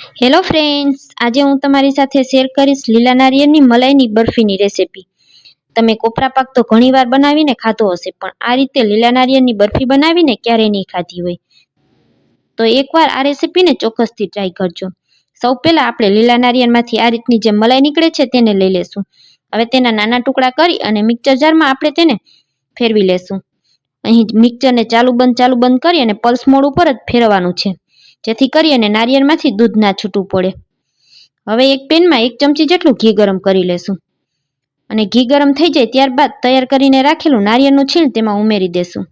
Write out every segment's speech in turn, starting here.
Hello friends આજે હું તમારી સાથે શેર કરીશ લીલા નારિયેળની મલાઈની બરફીની રેસીપી તમે કોપરા પાક તો ઘણીવાર બનાવીને ખાધો હશે, પણ આ રીતે લીલા નારિયેળની બરફી બનાવીને ક્યારેય નહીં ખાધી હોય. તો એકવાર આ રેસીપીને ચોક્કસથી ટ્રાય કરજો. સૌ પહેલાં આપણે લીલા નારિયેળમાંથી આ રીતની જે મલાઈ નીકળે છે તેને લઈ લેશું. હવે તેના નાના ટુકડા કરી અને મિક્સર જારમાં આપણે તેને ફેરવી લેશું. અહીં મિક્સરને ચાલુ બંધ ચાલુ બંધ કરી અને પલ્સ મોડ ઉપર જ ફેરવવાનું છે. જેથી કરી અને નારિયેળમાંથી દૂધ ના છૂટું પડે. હવે એક પેનમાં એક ચમચી જેટલું ઘી ગરમ કરી લેશું. અને ઘી ગરમ થઈ જાય ત્યારબાદ તૈયાર કરીને રાખેલું નારિયેળનું છીણ તેમાં ઉમેરી દેશું.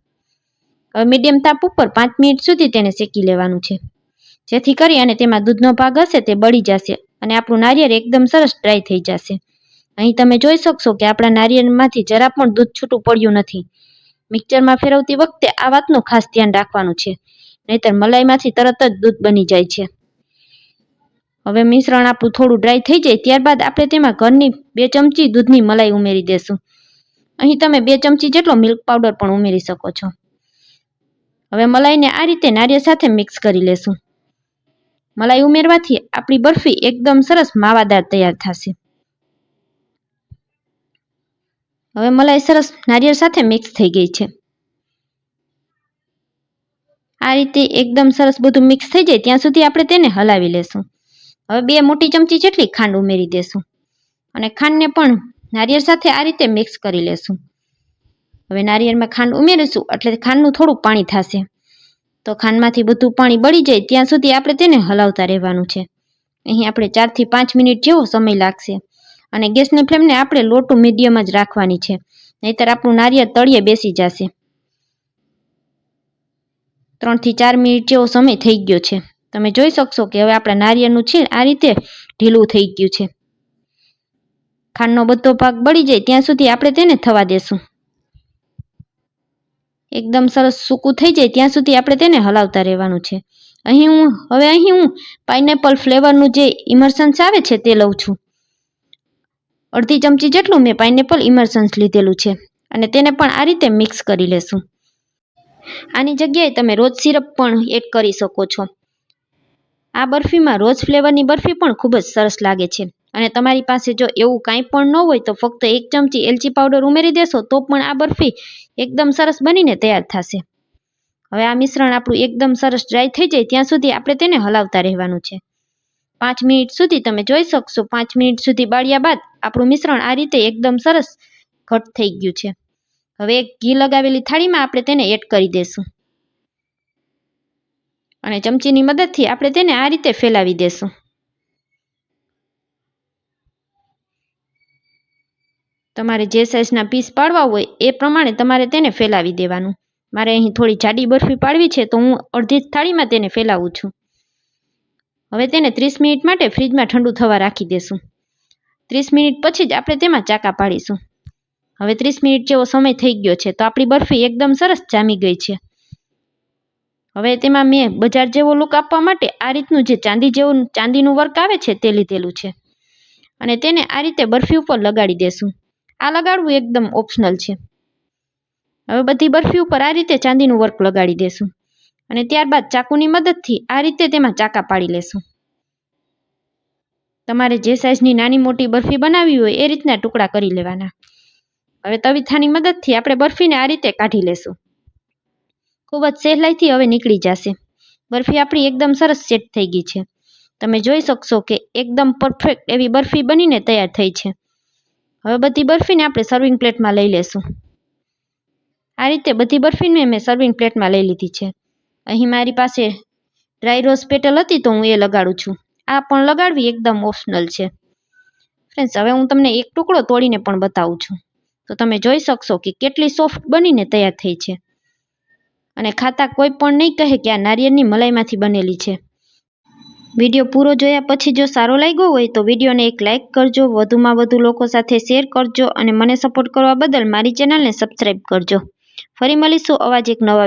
હવે મીડિયમ તાપ ઉપર પાંચ મિનિટ સુધી તેને શેકી લેવાનું છે. જેથી કરી અને તેમાં દૂધનો ભાગ હશે તે બળી જશે અને આપણું નારિયેળ એકદમ સરસ ડ્રાય થઈ જશે. અહીં તમે જોઈ શકશો કે આપણા નારિયેળમાંથી જરા પણ દૂધ છૂટું પડ્યું નથી. મિક્સરમાં ફેરવતી વખતે આ વાતનું ખાસ ધ્યાન રાખવાનું છે. નહીતર મલાઈમાંથી તરત જ દૂધ બની જાય છે. હવે મિશ્રણ આપણું થોડું ડ્રાય થઈ જાય, ત્યારબાદ આપણે તેમાં ઘરની બે ચમચી દૂધની મલાઈ ઉમેરી દેશું. અહીં તમે બે ચમચી જેટલો મિલ્ક પાવડર પણ ઉમેરી શકો છો. હવે મલાઈને આ રીતે નારિયેળ સાથે મિક્સ કરી લેશું. મલાઈ ઉમેરવાથી આપણી બરફી એકદમ સરસ માવાદાર તૈયાર થશે. હવે મલાઈ સરસ નારિયેળ સાથે મિક્સ થઈ ગઈ છે. આ રીતે એકદમ સરસ બધું મિક્સ થઈ જાય, ત્યાં સુધી આપણે તેને હલાવી લેશું. હવે બે મોટી ચમચી જેટલી ખાંડ ઉમેરી દેશું અને ખાંડને પણ નારિયેળ સાથે આ રીતે મિક્સ કરી લેશું. હવે નારિયેળમાં ખાંડ ઉમેરીશું એટલે ખાંડનું થોડું પાણી થશે. તો ખાંડમાંથી બધું પાણી બળી જાય, ત્યાં સુધી આપણે તેને હલાવતા રહેવાનું છે. અહીં આપણે ચારથી પાંચ મિનિટ જેવો સમય લાગશે અને ગેસની ફ્લેમને આપણે લોટું મીડિયમ જ રાખવાની છે. નહીતર આપણું નારિયેળ તળિયે બેસી જશે. ત્રણથી ચાર મિનિટ જેવો સમય થઈ ગયો છે. તમે જોઈ શકશો કે હવે આપણા નારિયેળનું છીણ આ રીતે ઢીલું થઈ ગયું છે. ખાંડનો બધો ભાગ બળી જાય ત્યાં સુધી આપણે તેને થવા દેશું. એકદમ સરસ સૂકું થઈ જાય ત્યાં સુધી આપણે તેને હલાવતા રહેવાનું છે. અહીં હું, હવે અહીં હું પાઇનેપલ ફ્લેવરનું જે ઇમરસન્સ આવે છે તે લઉં છું. અડધી ચમચી જેટલું મેં પાઇનેપલ ઇમરસન્સ લીધેલું છે. અને તેને પણ આ રીતે મિક્સ કરી લેશું. આની જગ્યાએ તમે રોજ સિરપ પણ એડ કરી શકો છો. આ બરફીમાં રોજ ફ્લેવરની બરફી પણ ખૂબ જ સરસ લાગે છે. અને તમારી પાસે જો એવું કાંઈ પણ ન હોય તો ફક્ત એક ચમચી એલચી પાવડર ઉમેરી દેશો તો પણ આ બરફી એકદમ સરસ બનીને તૈયાર થશે. હવે આ મિશ્રણ આપણું એકદમ સરસ ડ્રાય થઈ જાય ત્યાં સુધી આપણે તેને હલાવતા રહેવાનું છે. પાંચ મિનિટ સુધી તમે જોઈ શકશો પાંચ મિનિટ સુધી બાળ્યા બાદ આપણું મિશ્રણ આ રીતે એકદમ સરસ ઘટ થઈ ગયું છે. હવે એક ઘી લગાવેલી થાળીમાં આપણે તેને એડ કરી દઈશું અને ચમચીની મદદથી આપણે તેને આ રીતે ફેલાવી દેશું. તમારે જે સાઇઝના પીસ પાડવા હોય એ પ્રમાણે તમારે તેને ફેલાવી દેવાનું. મારે અહીં થોડી જાડી બરફી પાડવી છે, તો હું અડધી થાળીમાં તેને ફેલાવું છું. હવે તેને ત્રીસ મિનિટ માટે ફ્રીજમાં ઠંડુ થવા રાખી દેશું. ત્રીસ મિનિટ પછી જ આપણે તેમાં ચાકા પાડીશું. હવે ત્રીસ મિનિટ જેવો સમય થઈ ગયો છે, તો આપણી બરફી એકદમ સરસ જામી ગઈ છે. હવે તેમાં મેં બજાર જેવો લુક આપવા માટે આ રીતનું જે ચાંદી જેવું, ચાંદીનું વર્ક આવે છે તે લીધેલું છે. અને તેને આ રીતે બરફી ઉપર લગાડી દેશું. આ લગાડવું એકદમ ઓપ્શનલ છે. હવે બધી બરફી ઉપર આ રીતે ચાંદીનું વર્ક લગાડી દેશું. અને ત્યારબાદ ચાકુની મદદથી આ રીતે તેમાં ચાકા પાડી લેશું. તમારે જે સાઇઝની નાની મોટી બરફી બનાવવી હોય એ રીતના ટુકડા કરી લેવાના. હવે તવીથાની મદદથી આપણે બરફીને આ રીતે કાઢી લેશું. ખૂબ જ સહેલાઈથી હવે નીકળી જશે. બરફી આપણી એકદમ સરસ સેટ થઈ ગઈ છે. તમે જોઈ શકશો કે એકદમ પરફેક્ટ એવી બરફી બનીને તૈયાર થઈ છે. હવે બધી બરફીને આપણે સર્વિંગ પ્લેટમાં લઈ લેશું. આ રીતે બધી બરફીને મેં સર્વિંગ પ્લેટમાં લઈ લીધી છે. અહીં મારી પાસે ડ્રાય રોઝ પેટલ હતી તો હું એ લગાડું છું. આ પણ લગાડવી એકદમ ઓપ્શનલ છે. ફ્રેન્ડ્સ હવે હું તમને એક ટુકડો તોડીને પણ બતાવું છું. તો તમે જોઈ શકશો કે કેટલી સોફ્ટ બનીને તૈયાર થઈ છે. અને ખાતા કોઈ પણ નહીં કહે કે આ નારિયેળની મલાઈમાંથી બનેલી છે. વીડિયો પૂરો જોયા પછી જો સારો લાગ્યો હોય તો વિડીયોને એક લાઇક કરજો, વધુમાં વધુ લોકો સાથે શેર કરજો અને મને સપોર્ટ કરવા બદલ મારી ચેનલને સબસ્ક્રાઈબ કરજો. ફરી મળીશું અવાજ એક નવા